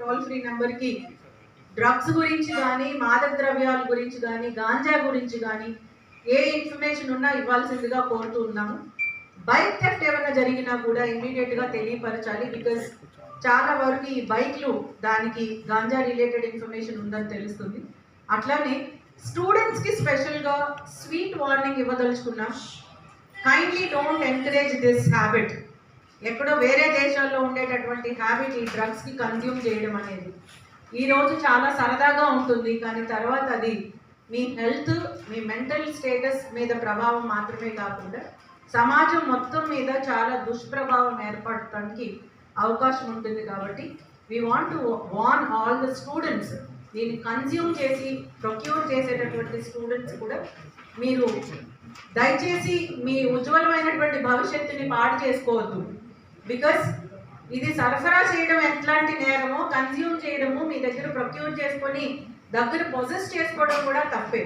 Toll free నెంబర్కి drugs గురించి కానీ మాదక ద్రవ్యాల గురించి కానీ గాంజా గురించి కానీ ఏ ఇన్ఫర్మేషన్ ఉన్నా ఇవ్వాల్సిందిగా కోరుతూ ఉన్నాము. బైక్ థెఫ్ట్ ఏమైనా జరిగినా కూడా ఇమ్మీడియట్గా తెలియపరచాలి బికాస్ చాలా వరకు ఈ బైక్లు దానికి గాంజా రిలేటెడ్ ఇన్ఫర్మేషన్ ఉందని తెలుస్తుంది. అట్లానే స్టూడెంట్స్కి స్పెషల్గా sweet warning ఇవ్వదలుచుకున్నా. Kindly don't encourage this habit. ఎక్కడో వేరే దేశాల్లో ఉండేటటువంటి హ్యాబిట్ ఈ డ్రగ్స్కి కన్జ్యూమ్ చేయడం అనేది. ఈరోజు చాలా సరదాగా ఉంటుంది కానీ తర్వాత అది మీ హెల్త్ మీ మెంటల్ స్టేటస్ మీద ప్రభావం మాత్రమే కాకుండా సమాజం మొత్తం మీద చాలా దుష్ప్రభావం ఏర్పడటానికి అవకాశం ఉంటుంది కాబట్టి we want to warn all the students దీన్ని కన్జ్యూమ్ చేసి ప్రొక్యూర్ చేసేటటువంటి స్టూడెంట్స్ కూడా మీరు దయచేసి మీ ఉజ్వలమైనటువంటి భవిష్యత్తుని పాడు చేసుకోవద్దు. బికాస్ ఇది సరఫరా చేయడం ఎట్లాంటి నేరమో కన్జ్యూమ్ చేయడము మీ దగ్గర ప్రొక్యూర్ చేసుకొని దగ్గర పొజెస్ చేసుకోవడం కూడా తప్పే.